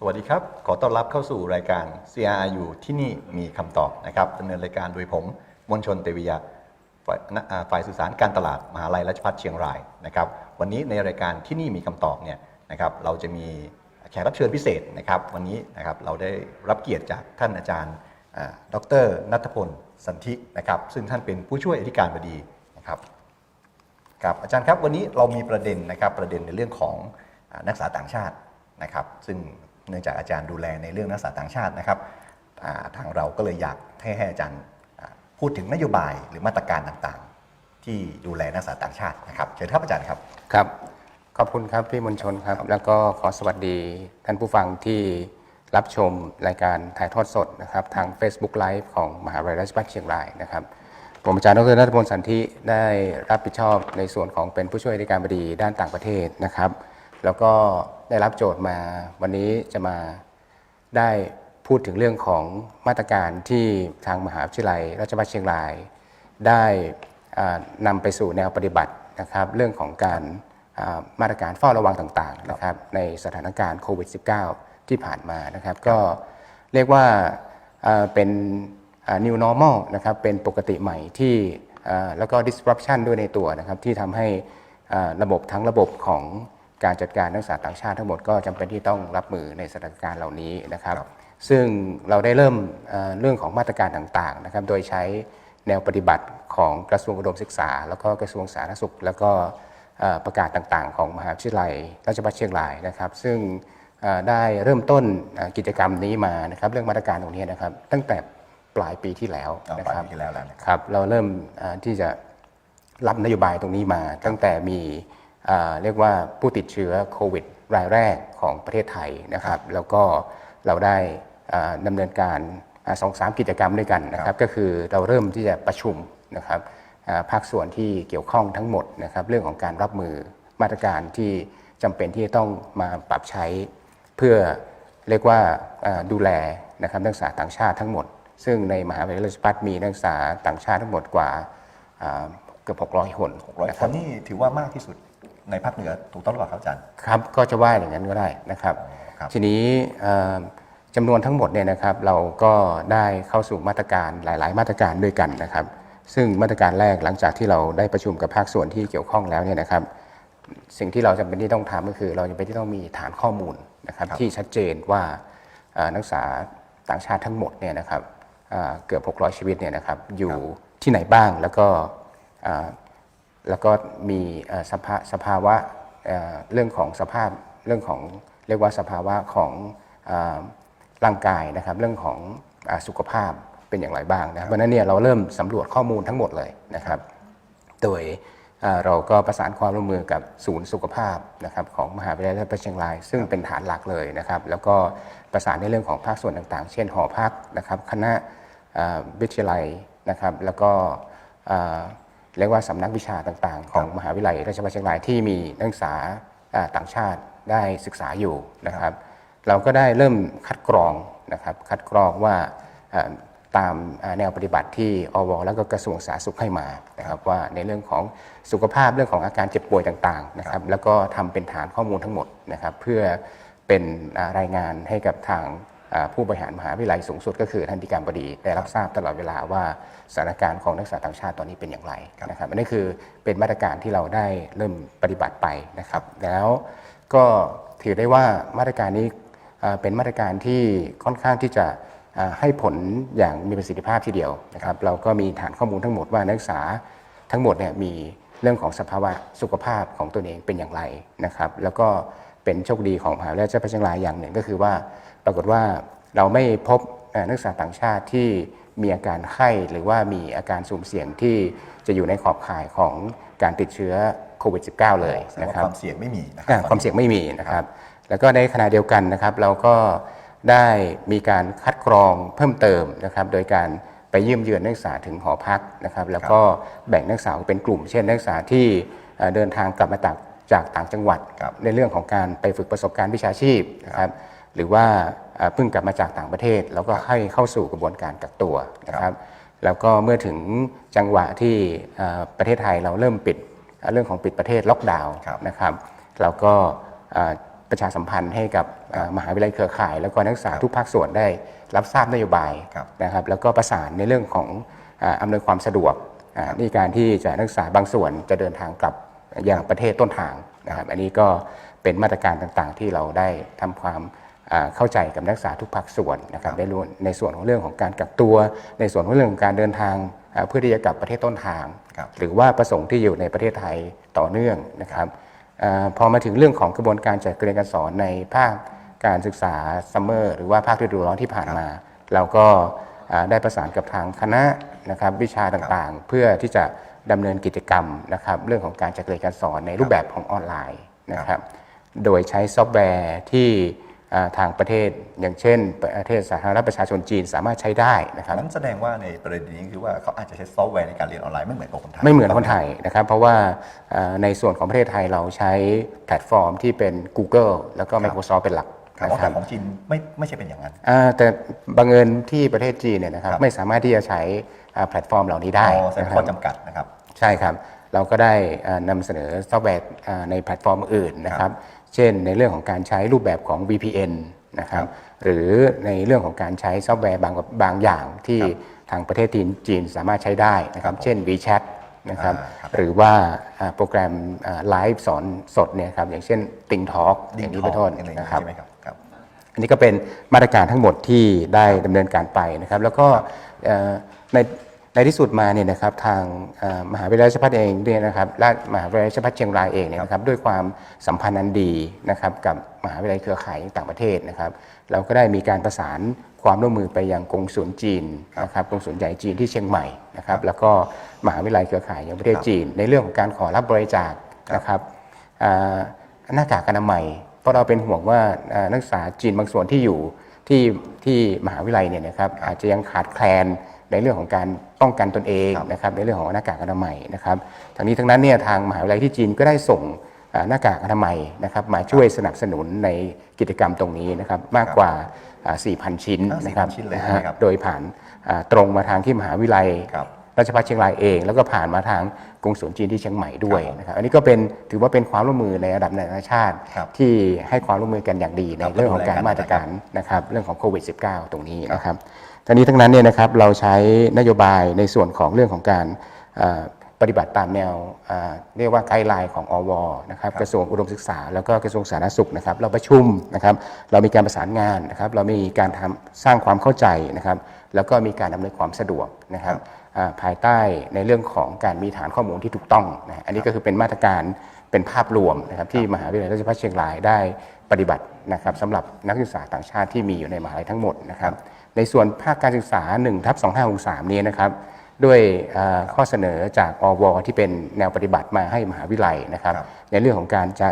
สวัสดีครับ ขอต้อนรับเข้าสู่รายการ CRU ที่นี่มีคำตอบนะครับดำเนินรายการโดยผมมนชนเตวิยะฝ่ายาฝ่ายสื่อสารการตลาดมหาลัยราชภัฏเชียงรายนะครับ วันนี้ในรายการที่นี่มีคำตอบเนี่ยนะครับ เราจะมีแขกรับเชิญพิเศษนะครับ วันนี้นะครับเราได้รับเกียรติจากท่านอาจารย์ดรนัทพลสันธินะครับ ซึ่งท่านเป็นผู้ช่วยอธิการบดีนะครับครับอาจารย์ครับวันนี้เรามีประเด็นนะครับประเด็นในเรื่องของนักศึกษาต่างชาตินะครับ ซึ่ง เนื่องจากอาจารย์ดูแลในเรื่องนักศึกษาต่างชาตินะครับทางเราก็เลยอยากให้ให้อาจารย์พูดถึงนโยบายหรือมาตรการต่างๆ ที่ดูแลนักศึกษาต่างชาตินะครับเชิญครับอาจารย์ครับครับขอบคุณครับพี่มนชนครับ แล้วก็ขอสวัสดีท่านผู้ฟังที่รับชมรายการถ่ายทอดสดนะครับทาง Facebook Live ของมหาวิทยาลัยราชภัฏเชียงรายนะครับผมอาจารย์ดรนัทพลสันธิได้รับผิดชอบในส่วนของเป็นผู้ช่วยในการบดีด้านต่างประเทศนะครับ แล้วก็ได้รับโจทย์มาวันนี้จะมาได้พูดถึงเรื่องของมาตรการที่ทางมหาวิทยาลัยราชภัฏเชียงราย ได้อ่านำไปสู่แนวปฏิบัตินะครับ เรื่องของการมาตรการเฝ้าระวังต่างๆนะครับ ในสถานการณ์โควิด -19 ที่ผ่านมานะครับ ก็เรียกว่าเป็น new normal นะครับ เป็นปกติใหม่ที่แล้วก็ disruption ด้วยในตัวนะครับ ที่ทำให้ระบบทั้งระบบของ การจัดการนักศึกษาต่างชาติทั้งหมดก็จำเป็นที่ต้องรับมือในสถานการณ์เหล่านี้นะครับครับซึ่งเราได้เริ่มเอ่อเรื่องของมาตรการต่างๆนะครับ โดยใช้แนวปฏิบัติของกระทรวงอุดมศึกษา แล้วก็กระทรวงสาธารณสุข แล้วก็เอ่อประกาศต่างๆ ของมหาวิทยาลัยราชภัฏเชียงรายนะครับ ซึ่งเอ่อได้เริ่มต้นเอ่อกิจกรรมนี้มานะครับเรื่องมาตรการตรงนี้นะครับ ตั้งแต่ปลายปีที่แล้วเอานะไปครับที่แล้วแล้วนะครับครับ เราเริ่มเอ่อที่จะรับนโยบายตรงนี้มาตั้งแต่มี เอ่อเรียกว่าผู้ติดเชื้อโควิดรายแรกของประเทศไทยนะครับ แล้วก็เราได้เอ่อดำเนินการอ่าสองสามกิจกรรมด้วยกันนะครับ ก็คือเราเริ่มที่จะประชุมนะครับอ่าภาคส่วนที่เกี่ยวข้องทั้งหมดนะครับ เรื่องของการรับมือมาตรการที่จำเป็นที่จะต้องมาปรับใช้เพื่อเรียกว่าเอ่อดูแลนะครับนักศึกษาต่างชาติทั้งหมด ซึ่งในมหาวิทยาลัยราชภัฏมีนักศึกษาต่างชาติทั้งหมดกว่าอ่าเกือบ600 คนร้อยนะคครันบนี่ถือว่ามากที่สุด ในภาคเหนือถูกต้องหรือเปล่าครับอาจารย์ ครับก็จะว่าอย่างนั้นก็ได้นะครับ ครับ ทีนี้เอ่อจำนวนทั้งหมดเนี่ยนะครับเราก็ได้เข้าสู่มาตรการหลาย ๆ มาตรการด้วยกันนะครับ ซึ่งมาตรการแรกหลังจากที่เราได้ประชุมกับภาคส่วนที่เกี่ยวข้องแล้วเนี่ยนะครับ สิ่งที่เราจำเป็นที่ต้องทำก็คือเราจำเป็นที่ต้องมีฐานข้อมูลนะครับครับที่ชัดเจนว่าเอ่อนักศึกษาต่างชาติทั้งหมดเนี่ยนะครับเอ่อเกือบ 600 ชีวิตเนี่ยนะครับอยู่ที่ไหนบ้างแล้วก็เอ่อ แล้วก็มีสภาสภาวะเรื่องของสภาพเรื่องของเรียกว่าสภาวะของร่างกายนะครับ เรื่องของสุขภาพเป็นอย่างไรบ้างนะครับเพราะนั้นเนี่ยเราเริ่มสำรวจข้อมูลทั้งหมดเลยนะครับ โดยเราก็ประสานความร่วมมือกับศูนย์สุขภาพนะครับของมหาวิทยาลัยราชภัฏเชียงราย ซึ่งเป็นฐานหลักเลยนะครับ แล้วก็ประสานในเรื่องของภาคส่วนต่างๆ เช่นหอพักนะครับ คณะวิทยาลัยนะครับ แล้วก็ เอ่อเรียกว่าสำนักวิชาต่างๆ ของมหาวิทยาลัยราชภัฏเชียงรายที่มีนักศึกษาเอ่อต่างชาติได้ศึกษาอยู่นะครับ เราก็ได้เริ่มคัดกรองนะครับคัดกรองว่าเอ่อตามเอ่อแนวปฏิบัติที่อวแล้วก็กระทรวงสาธารณสุขให้มานะครับว่าในเรื่องของสุขภาพเรื่องของอาการเจ็บป่วยต่างๆนะครับแล้วก็ทำเป็นฐานข้อมูลทั้งหมดนะครับเพื่อเป็นอ่ารายงานให้กับทางอ่า ผู้บริหารมหาวิทยาลัยสูงสุดก็คือท่านธิการบดีได้รับทราบตลอดเวลาว่าสถานการณ์ของนักศึกษาต่างชาติตอนนี้เป็นอย่างไรนะครับอันนี้คือเป็นมาตรการที่เราได้เริ่มปฏิบัติไปนะครับ แล้วก็ถือได้ว่ามาตรการนี้เป็นมาตรการที่ค่อนข้างที่จะให้ผลอย่างมีประสิทธิภาพทีเดียวนะครับ เราก็มีฐานข้อมูลทั้งหมดว่านักศึกษาทั้งหมดเนี่ยมีเรื่องของสภาวะสุขภาพของตัวเองเป็นอย่างไรนะครับ แล้วก็เป็นโชคดีของมหาวิทยาลัยราชภัฏเชียงรายอย่างหนึ่งก็คือว่า ปรากฏว่าเราไม่พบเอ่อนักศึกษาต่างชาติที่มีอาการไข้หรือว่ามีอาการสุ่มเสี่ยงที่จะอยู่ในขอบข่ายของการติดเชื้อโควิด -19 เลยแสดงนะว่าครับความเสี่ยงไม่มีนะครัอ่าความเสี่ยงไม่มีนะครับ แล้วก็ในขณะเดียวกันนะครับ เราก็ได้มีการคัดกรองเพิ่มเติมนะครับ โดยการไปเยี่ยมเยือนนักศึกษาถึงหอพักนะครับ แล้วก็แบ่งนักศึกษาออกเป็นกลุ่ม เช่นนักศึกษาที่เอ่อเดินทางกลับมาจากจากต่างจังหวัดครับในเรื่องของการไปฝึกประสบการณ์วิชาชีพนะครับ หรือว่าเอ่อเพิ่งกลับมาจากต่างประเทศ แล้วก็ให้เข้าสู่กระบวนการกักตัวนะครับ แล้วก็เมื่อถึงจังหวะที่เอ่อประเทศไทยเราเริ่มปิดเอ่อเรื่องของปิดประเทศล็อกดาวน์ครับนะครับ เราก็เอ่อประชาสัมพันธ์ให้กับอ่ามหาวิทยาลัยเครือข่าย แล้วก็นักศึกษาทุกภาคส่วนได้รับทราบนโยบายครับนะครับ แล้วก็ประสานในเรื่องของอาอำนวยความสะดวกอ่าในการที่จะนักศึกษาบางส่วนจะเดินทางกลับยังประเทศต้นทางนะครับ อันนี้ก็เป็นมาตรการต่างๆ ที่เราได้ทำความอ่า เข้าใจกับนักศึกษาทุกภาคส่วนนะครับในส่วนในส่วนของเรื่องของการกักตัว ในส่วนของเรื่องของการเดินทางอ่าเพื่อที่จะกลับประเทศต้นทางครับหรือว่าประสงค์ที่อยู่ในประเทศไทยต่อเนื่องนะครับอาพอมาถึงเรื่องของกระบวนการจัดการเรียนการสอนในภาคการศึกษาซัมเมอร์หรือว่าภาคฤดูร้อนที่ผ่านมา เราก็อ่าได้ประสานกับทางคณะนะครับวิชาต่างๆ เพื่อที่จะดำเนินกิจกรรมนะครับเรื่องของการจัดการเรียนการสอนในรูปแบบของออนไลน์นะครับโดยใช้ซอฟต์แวร์ที่อ่า ทางประเทศ อย่างเช่น ประเทศสาธารณรัฐประชาชนจีนสามารถใช้ได้นะครับนั้นแสดงว่าในประเด็นนี้คือว่าเขาอาจจะใช้ซอฟต์แวร์ในการเรียนออนไลน์ไม่เหมือนกับคนไทยไม่เหมือนคนไทยนะครับ เพราะว่าเอ่อในส่วนของประเทศไทยเราใช้แพลตฟอร์มที่เป็น Google แล้วก็ Microsoft เป็นหลักครับนะคแต่รับของจีนไม่ไม่ใช่เป็นอย่างนั้นอ่าแต่บังเอิญที่ประเทศจีนเนี่ยนะครับครับไม่สามารถที่จะใช้อ่าแพลตฟอร์มเหล่านี้ได้อ๋อแสดงนะคข้รัอบจำกัดนะครับ ใช่ครับ เราก็ได้อ่านำเสนอซอฟต์แวร์อ่าในแพลตฟอร์มอื่นนะครับ เช่นในเรื่องของการใช้รูปแบบของ VPN นะครับหรือในเรื่องของการใช้ซอฟต์แวร์บางบางอย่างที่ทางประเทศจีนจีนสามารถใช้ได้นะครับ เช่น WeChat นะครับอ่าครับหรือว่าอ่าโปรแกรมไลฟ์สอนสดเนี่ยครับอย่างเช่น Ting Talk อย่างนี้เป็นต้นอะไรอย่างนี้นะครับใช่ไหมครับครับอันนี้ก็เป็นมาตรการทั้งหมดที่ได้ดำเนินการไปนะครับ แล้วก็เอ่อใน ในที่สุดมาเนี่ยนะครับทางมหาวิทยาลัยราชภัฏเองเนี่ยนะครับและมหาวิทยาลัยราชภัฏเชียงรายเองเนี่ยนะครับด้วยความสัมพันธ์อันดีนะครับกับมหาวิทยาลัยเครือข่ายต่างประเทศนะครับ เราก็ได้มีการประสานความร่วมมือไปยังกงสุลจีนนะครับกงสุลใหญ่จีนที่เชียงใหม่นะครับแล้วก็มหาวิทยาลัยเครือข่ายอย่างประเทศจีน ในเรื่องของการขอรับบริจาคนะครับหน้ากากอนามัยเพราะเราเป็นห่วงว่าอ่านักศึกษาจีนบางส่วนที่อยู่ที่ที่มหาวิทยาลัยเนี่ยนะครับอาจจะยังขาดแคลน ในเรื่องของการป้องกันตนเองครับนะครับในเรื่องของหน้ากากอนามัยนะครับทั้งนี้ทั้งนั้นเนี่ยทางมหาวิทยาลัยที่จีนก็ได้ส่งอ่าหน้ากากอนามัยนะครับมาช่วยสนับสนุนในกิจกรรมตรงนี้นะครับมากกว่าอ่า4,000 ชิ้นอ่านะครับ4,000ชิ้นเลยะใช่ไหมครับโดยผ่านอ่าตรงมาทางที่มหาวิทยาลัยครับราชภัฏเชียงรายเอง แล้วก็ผ่านมาทางกรุงศลจีนที่เชียงใหม่ด้วยครับผมนะครับอันนี้ก็เป็นถือว่าเป็นความร่วมมือในระดับนานาชาติครับที่ให้ความร่วมมือกันอย่างดีในครับเรื่องของการก็ดูแลกันมาตรการนะครับเรื่องของโควิด -19 ตรงนี้นะครับ ทั้งนี้ทั้งนั้นเนี่ยนะครับเราใช้นโยบายในส่วนของเรื่องของการเอ่อปฏิบัติตามแนวเอ่อเรียกว่าไกด์ไลน์ของอวนะครับกระทรวงอุดมศึกษา แล้วก็กระทรวงสาธารณสุขนะครับเราประชุมนะครับเรามีการประสานงานนะครับเรามีการทำสร้างความเข้าใจนะครับแล้วก็มีการอำนวยความสะดวกนะครับอ่าภายใต้ในเรื่องของการมีฐานข้อมูลที่ถูกต้องนะอันนี้ก็คือเป็นมาตรการเป็นภาพรวมนะครับที่มหาวิทยาลัยราชภัฏเชียงรายได้ปฏิบัตินะครับสำหรับนักศึกษาต่างชาติที่มีอยู่ในมหาลัยทั้งหมดนะครับ ในส่วนภาคการศึกษา1ทับ2563นี้นะครับด้วยเอ่อข้อเสนอจากอวที่เป็นแนวปฏิบัติมาให้มหาวิทยาลัยนะครับครับในเรื่องของการจะ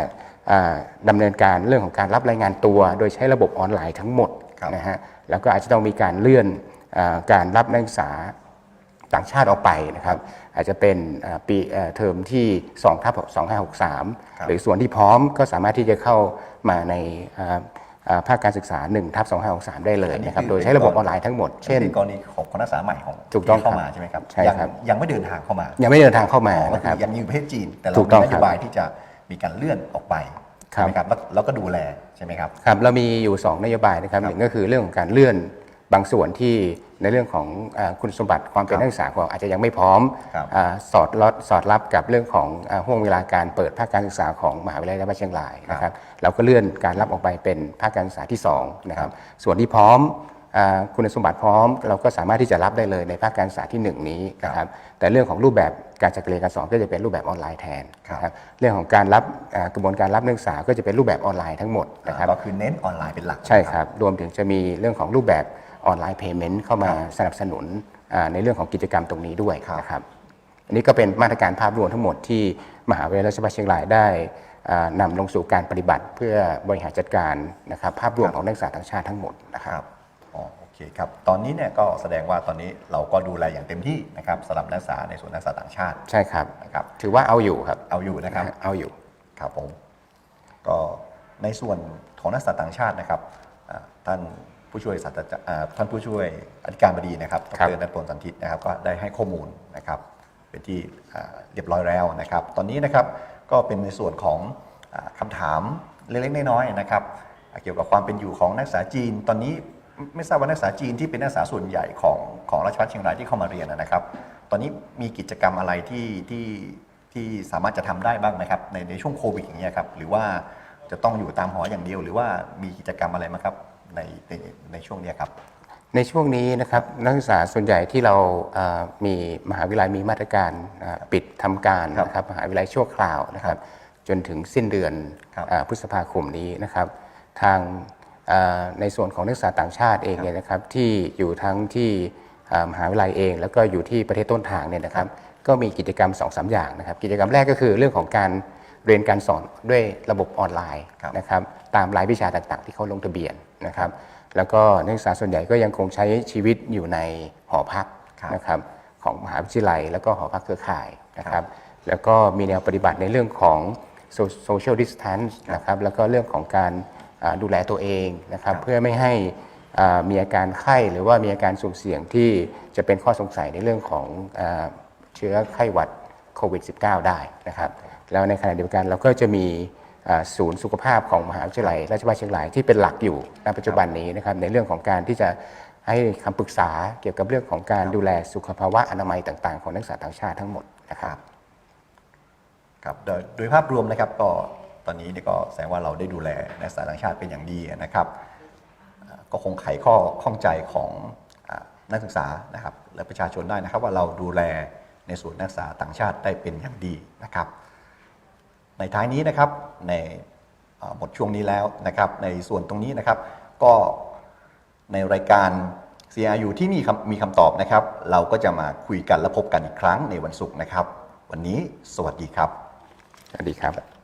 เอ่อดำเนินการเรื่องของการรับรายงานตัว โดยใช้ระบบออนไลน์ทั้งหมดครับนะฮะแล้วก็อาจจะต้องมีการเลื่อนเออการรับนักศึกษาต่างชาติออกไปนะครับอาจจะเป็นเอ่อปีเอ่อเทอมที่2ทับครับ2563 หรือส่วนที่พร้อมก็สามารถที่จะเข้ามาในเอ่อเอ่อ ภาคการศึกษา1ทับ2563 ได้เลยนะครับอันนี้คือโดยใช้ระบบออนไลน์ทั้งหมด เช่นเป็นกรณีของคณะศึกษาใหม่ของถูกต้องที่เข้าครับมาใช่ไหมครับใช่ยังครับยังไม่เดินทางเข้ามา ยังไม่เดินทางเข้ามาอ๋อก็นะคืครับอยังอยู่ประเทศจีน แต่เราถูกต้องมีนครัโยบบายที่จะมีการเลื่อนออกไปครับใช่ไหมครับแล้วแล้วก็ดูแลใช่ไหมครับครับเรามีอยู่ 2 นโยบายนะครับครับหนึ่งก็คือเรื่องของการเลื่อน บางส่วนที่ในเรื่องของอาคุณสมบัติความเป็นครับนักศึกษาของเราอาจจะยังไม่พร้อมครับอาสอดรับสอดรับกับเรื่องของอาห่วงเวลาการเปิดภาคการศึกษาของมหาวิทยาลัยราชภัฏเชียงรายนะครับ เราก็เลื่อนการรับออกไปเป็นภาคการศึกษาที่2นะครับ ส่วนที่พร้อมอาคุณสมบัติพร้อม เราก็สามารถที่จะรับได้เลยในภาคการศึกษาที่หนึ่งนี้นะครับแต่เรื่องของรูปแบบการจัดการเรียนการสอนก็จะเป็นรูปแบบออนไลน์แทนนะครับเรื่องของการรับอ่ากระบวนการรับนักศึกษาก็จะเป็นรูปแบบออนไลน์ทั้งหมดนะครับก็คือเน้นออนไลน์เป็นหลักใช่ครับรวมถึงจะมีเรื่องของรูปแบบ ออนไลน์เพย์เมนต์เข้ามาสนับสนุนอ่าในเรื่องของกิจกรรมตรงนี้ด้วยครับนะครับอันนี้ก็เป็นมาตรการภาพรวมทั้งหมดที่มหาวิทยาลัยราชภัฏเชียงรายได้อ่านำลงสู่การปฏิบัติเพื่อบริหารจัดการนะครับภาพรวมของนักศึกษาต่างชาติทั้งหมดนะคครับรับอ๋อโอเคครับ ตอนนี้เนี่ยก็แสดงว่าตอนนี้เราก็ดูแลอย่างเต็มที่นะครับสำหรับนักศึกษาในส่วนนักศึกษาต่างชาติใช่ครับนะครับ ถือว่าเอาอยู่ครับเอาอยู่นะครับเอาอยู่ครับผมก็ในส่วนของนักศึกษาต่างชาตินะครับอ่าท่าน ผู้ช่วยศาสตราจารย์อ่าท่านผู้ช่วยอธิการบดีนะครับดครับรนัทพลสันตินะครับก็ได้ให้ข้อมูลนะครับเป็นที่อ่าเรียบร้อยแล้วนะครับ ตอนนี้นะครับก็เป็นในส่วนของอาคำถามเล็กๆน้อยๆนะครับเกี่ยวกับความเป็นอยู่ของนักศึกษาจีน ตอนนี้ไม่ทราบว่านักศึกษาจีนที่เป็นนักศึกษาส่วนใหญ่ของของราชภัฏเชียงรายที่เข้ามาเรียนนะครับ ตอนนี้มีกิจกรรมอะไรที่ที่ที่สามารถจะทำได้บ้างไหมครับในในช่วงโควิดอย่างเงี้ยครับหรือว่าจะต้องอยู่ตามหออย่างเดียว หรือว่ามีกิจกรรมอะไรไหมครับ ในในในช่วงเนี้ยครับ ในช่วงนี้นะครับนักศึกษาส่วนใหญ่ที่เราเอ่อมีมหาวิทยาลัยมีมาตรการอ่าปิดทำการครับนะครับมหาวิทยาลัยชั่วคราวนะครับ จนถึงสิ้นเดือนครับ อ่าพฤษภาคมนี้นะครับ ทางอ่าในส่วนของนักศึกษาต่างชาติเองเนี่ยนะครับที่อยู่ทั้งที่อ่ามหาวิทยาลัยเอง แล้วก็อยู่ที่ประเทศต้นทางเนี่ยนะครับ ก็มีกิจกรรม2อสอย่างนะครับ กิจกรรมแรกก็คือเรื่องของการเรียนการสอนด้วยระบบออนไลน์ครับ นะครับ ตามรายวิชาต่างๆ ที่เขาลงทะเบียนนะครับ แล้วก็นักศึกษาส่วนใหญ่ก็ยังคงใช้ชีวิตอยู่ในหอพักครับนะครับของมหาวิทยาลัย แล้วก็หอพักเครือข่ายนะครับ แล้วก็มีแนวปฏิบัติในเรื่องของ so- social distance นะครับแล้วก็เรื่องของการอ่าดูแลตัวเองนะครับครับเพื่อไม่ให้อ่ามีอาการไข้หรือว่ามีอาการสุ่มเสี่ยงที่จะเป็นข้อสงสัยในเรื่องของอาเชื้อไข้หวัดโควิด -19 ได้นะครับ แล้วในขณะเดียวกันเราก็จะมีอ่า ศูนย์สุขภาพของมหาวิทยาลัยราชภัฏเชียงรายที่เป็นหลักอยู่ณปัจจุบันนี้นะครับในเรื่องของการที่จะให้คำปรึกษาเกี่ยวกับเรื่องของการดูแลสุขภาวะอนามัยต่างๆ ของนักศึกษาต่างชาติทั้งหมดนะครับครับโดยโดยภาพรวมนะครับก็ตอนนี้เนี่ยก็แสดงว่าเราได้ดูแลนักศึกษาต่างชาติเป็นอย่างดีนะครับก็คงไขข้อข้องใจของนักศึกษานะครับและประชาชนได้นะครับว่าเราดูแลในส่วนนักศึกษาต่างชาติได้เป็นอย่างดีนะครับ ในท้ายนี้นะครับในเอ่อหมดช่วงนี้แล้วนะครับในส่วนตรงนี้นะครับก็ในรายการ CRU ที่มีคำมีคำตอบนะครับ เราก็จะมาคุยกันและพบกันอีกครั้งในวันศุกร์นะครับ วันนี้สวัสดีครับ สวัสดีครับ